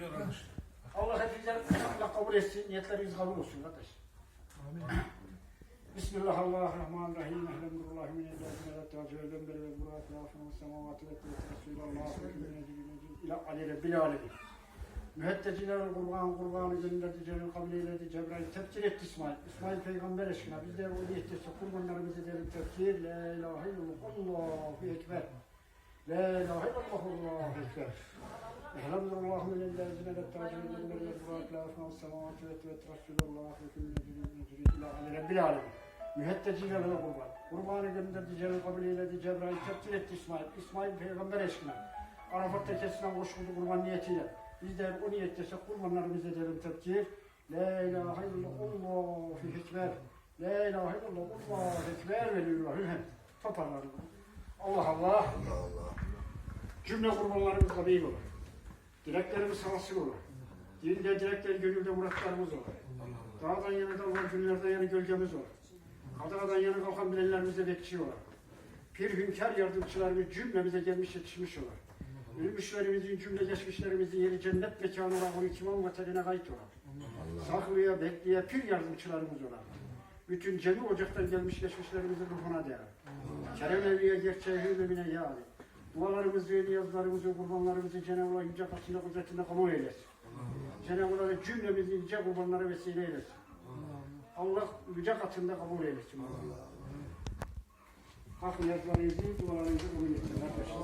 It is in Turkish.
Bilmiyor kardeş. Allah hepinizden Allah kabul etsin. Niyetleriniz kabul olsun kardeş. Amin. Bismillahirrahmanirrahim. Elhamdülillahi min ellezine tacüvelden beri ve burak ve afiyet semavatı ve Resulallah ve ila ali rabbil alemin. Müheddeciler kurban kurbanı gönderdi Celil kabul eyledi Cebrail tefkir etti İsmail. İsmail peygamber eşkine biz de o niyetteyse kurbanlarımızı derim tefkir. La ilahe illallah Allahu ekber. La ilahe illallah Allahu ekber. Elhamdülillah min ellezine ve tacüvelden beri ve burak ve afiyet semavatı ve Resulallah ve ila ali rabbil alemin. Müheddeciler ve kurban. Kurbanı gönderdi Celil kabul eyledi Cebrail tefkir etti İsmail. İsmail peygamber eşkine. Arafat'ta kesilen hoş buldu kurban niyetiyle. Biz de o niyetteyse kurbanlarımızı edelim tefkir. La ilahe illallah Allahu ekber. La ilahe illallah Allahu ekber ve lillahi'l hamd. Toparlanın. Allah Allah. Allah Allah. Cümle kurbanlarımız kabul olur. Dileklerimiz hasıl olur. Dilde dilekler, gönülde muratlarımız olur. Dağdan yana dalgan günlerden yana gölgemiz olur. Kadradan yana kalkan bilenlerimize bekçi olur. Pir hünkâr yardımcılarımız cümlemize gelmiş yetişmiş olur. Ölmüşlerimizin cümle geçmişlerimizin yeri cennet mekanı olan onu kiman vatanına kayıt olur. Saklıya, bekleye pir yardımcılarımız olur. Bütün cemi ocaktan gelmiş geçmişlerimizin ruhuna değer. Kerem evliye gerçeği hürmemine yâri. Dualarımızı, niyazlarımızı, kurbanlarımızı Cenab-ı Allah yüce katında kudretinde kabul eylesin. Cenab-ı Allah cümlemizi yüce kurbanlara vesile eylesin. Allah yüce katında kabul eylesin. Hak niyazlarınızı, dualarınızı kabul arkadaşlar.